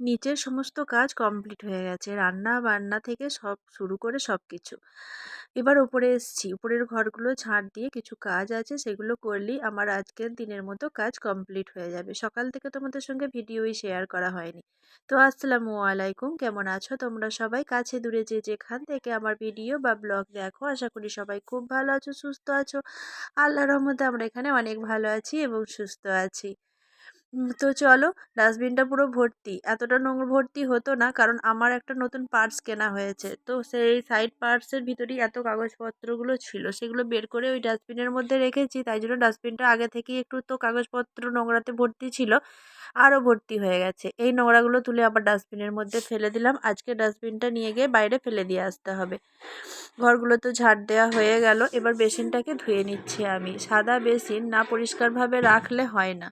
নিচের সমস্ত কাজ কমপ্লিট হয়ে গেছে। রান্না বান্না থেকে সব শুরু করে সব কিছু এবার উপরে এসছি। উপরের ঘরগুলো ঝাঁট দিয়ে কিছু কাজ আছে, সেগুলো করলেই আমার আজকের দিনের মতো কাজ কমপ্লিট হয়ে যাবে। সকাল থেকে তোমাদের সঙ্গে ভিডিওই শেয়ার করা হয়নি। তো আসসালামু আলাইকুম। কেমন আছো? তোমরা সবাই কাছে দূরে যে যেখান থেকে আমার ভিডিও বা ব্লগ দেখো, আশা করি সবাই খুব ভালো আছো, সুস্থ আছো। আল্লাহর রহমতে আমরা এখানে অনেক ভালো আছি এবং সুস্থ আছি। তো চলো ডাস্টবিনটা পুরো ভর্তি। এতটা নোংরা ভর্তি হতো না, কারণ আমার একটা নতুন পার্স কেনা হয়েছে। তো সেই সাইড পার্টসের ভিতরেই এত কাগজপত্রগুলো ছিল, সেগুলো বের করে ওই ডাস্টবিনের মধ্যে রেখেছি। তাই জন্য ডাস্টবিনটা আগে থেকেই একটু তো কাগজপত্র নোংরাতে ভর্তি ছিল আরও ভর্তি হয়ে গেছে। এই নোংরাগুলো তুলে আবার ডাস্টবিনের মধ্যে ফেলে দিলাম। আজকে ডাস্টবিনটা নিয়ে গিয়ে বাইরে ফেলে দিয়ে আসতে হবে। ঘরগুলো তো ঝাড় দেওয়া হয়ে গেল, এবার বেসিনটাকে ধুয়ে নিচ্ছি আমি। সাদা বেসিন না পরিষ্কারভাবে রাখলে হয় না।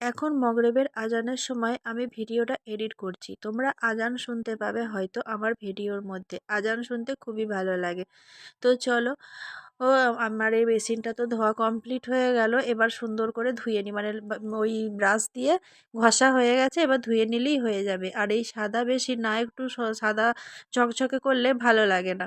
এখন মগরেবের আজানের সময় আমি ভিডিওটা এডিট করছি। তোমরা আজান শুনতে পাবে হয়তো আমার ভিডিওর মধ্যে। আজান শুনতে খুবই ভালো লাগে। তো চলো, ও আমার এই বেসিনটা তো ধোয়া কমপ্লিট হয়ে গেল। এবার সুন্দর করে ধুয়ে নিই মানে ওই ব্রাশ দিয়ে ঘষা হয়ে গেছে, এবার ধুয়ে নিলেই হয়ে যাবে। আর এই সাদা বেসিন না একটু সাদা ঝকঝকে করলে ভালো লাগে না।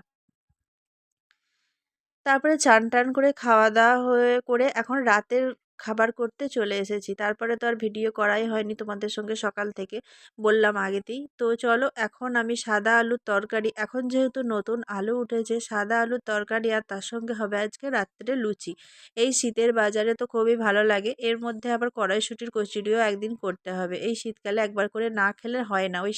তারপরে চান টান করে খাওয়া দাওয়া হয়ে, করে এখন রাতের খাবার করতে চলে এসেছি। তারপরে তো আর ভিডিও করাই হয়নি তোমাদের সঙ্গে সকাল থেকে, বললাম আগেতেই। তো চলো এখন আমি সাদা আলুর তরকারি, এখন যেহেতু নতুন আলু উঠেছে, সাদা আলুর তরকারি আর তার সঙ্গে হবে আজকে রাত্রে লুচি। এই শীতের বাজারে তো খুবই ভালো লাগে, এর মধ্যে আবার কড়াইশুঁটির কচুরিও একদিন করতে হবে। এই শীতকালে একবার করে না খেলে হয় না, ওই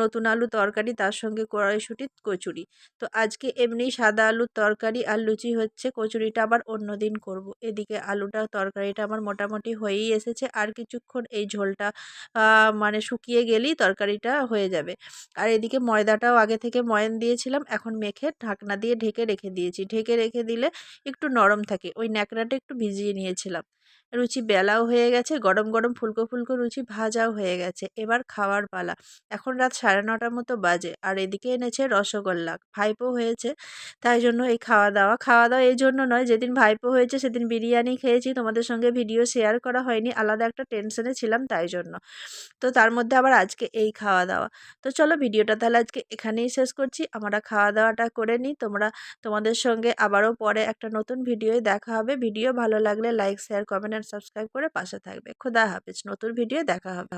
নতুন আলু তরকারি, তার সঙ্গে কড়াইশুঁটির কচুরি। তো আজকে এমনি সাদা আলুর তরকারি আর লুচি হচ্ছে, কচুরিটা আবার অন্য দিন করব। এদিকে আলুটা তরকারিটা আমার মোটামুটি হয়েই এসেছে। আর কিছুক্ষণ এই ঝোলটা মানে শুকিয়ে গেলেই তরকারিটা হয়ে যাবে। আর এদিকে ময়দাটাও আগে থেকে ময়ন দিয়েছিলাম, এখন মেখে ঢাকনা দিয়ে ঢেকে রেখে দিয়েছি। ঢেকে রেখে দিলে একটু নরম থাকে। ওই ন্যাকড়াটা একটু ভিজিয়ে নিয়েছিলাম। লুচি বেলাও হয়ে গেছে, গরম গরম ফুলকো ফুলকো রুচি ভাজাও হয়ে গেছে। এবার খাওয়ার পালা। এখন রাত সাড়ে নটার মতো বাজে আর এদিকে এনেছে রসগোল্লা। ভাইপো হয়েছে, তাই জন্য এই খাওয়া দাওয়া। খাওয়া দাওয়া এই জন্য নয়, যেদিন ভাইপো হয়েছে সেদিন বিরিয়ানি খেয়েছি। তোমাদের সঙ্গে ভিডিও শেয়ার করা হয়নি, আলাদা একটা টেনশনে ছিলাম তাই জন্য। তো তার মধ্যে আবার আজকে এই খাওয়া দাওয়া। তো চলো ভিডিওটা তাহলে আজকে এখানেই শেষ করছি। আমরা খাওয়া দাওয়াটা করে নিই। তোমরা তোমাদের সঙ্গে আবারও পরে একটা নতুন ভিডিওয় দেখা হবে। ভিডিও ভালো লাগলে like, share comment and subscribe করে পাশে থাকবে। খোদা হাফিজ নতুন ভিডিও দেখা হবে।